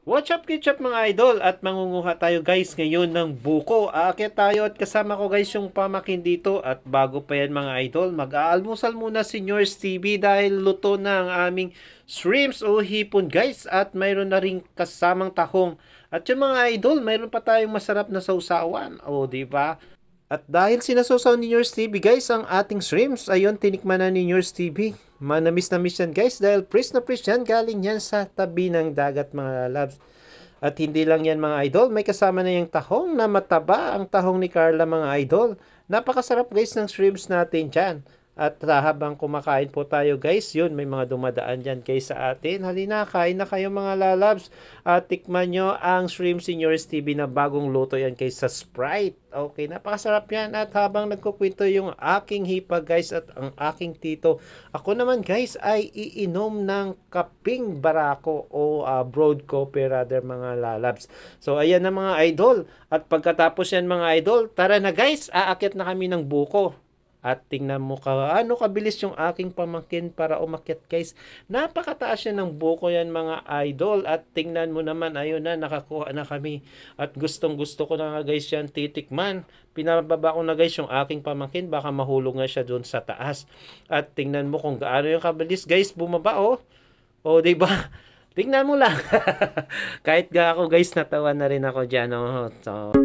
What's up, ketchup mga idol? At mangunguha tayo guys ngayon ng buko. Aakyat tayo at kasama ko guys yung pamakin dito. At bago pa yan mga idol, mag-aalmusal muna si Yours TV dahil luto na ang aming shrimps o hipon guys. At mayroon na rin kasamang tahong. At yung mga idol, mayroon pa tayong masarap na sausawan. O, di ba? At dahil sinasusaw ni Yours TV guys ang ating shrimps, ayun tinikman na ni Yours TV. Manamis na miss yan guys dahil fresh na fresh yan galing yan sa tabi ng dagat mga labs. At hindi lang yan mga idol, may kasama na yung tahong na mataba ang tahong ni Carla mga idol. Napakasarap guys ng shrimps natin dyan. At habang kumakain po tayo guys, yun may mga dumadaan dyan guys sa atin. Halina, kain na kayo mga lalabs. At tikman nyo ang Shrimp Seniors TV na bagong luto yan guys sa Sprite. Okay, napakasarap yan. At habang nagkukwento yung aking hipa guys at ang aking tito, ako naman guys ay iinom ng kaping barako o uh, broad coffee rather mga lalabs. So ayan na mga idol. At pagkatapos yan mga idol, tara na guys, aakyat na kami ng buko. At tingnan mo ka, ano kabilis yung aking pamangkin para umakyat guys. Napakataas yan ng buko yan mga idol. At tingnan mo naman, ayun na, nakakuha na kami. At gustong gusto ko na nga guys yan titikman. Pinababa ko na guys yung aking pamangkin. Baka mahulog nga siya doon sa taas. At tingnan mo kung gaano yung kabilis guys, bumaba oh. O, oh, di ba? Tingnan mo lang. Kahit ga ako guys, natawa na rin ako dyan. Oh. So,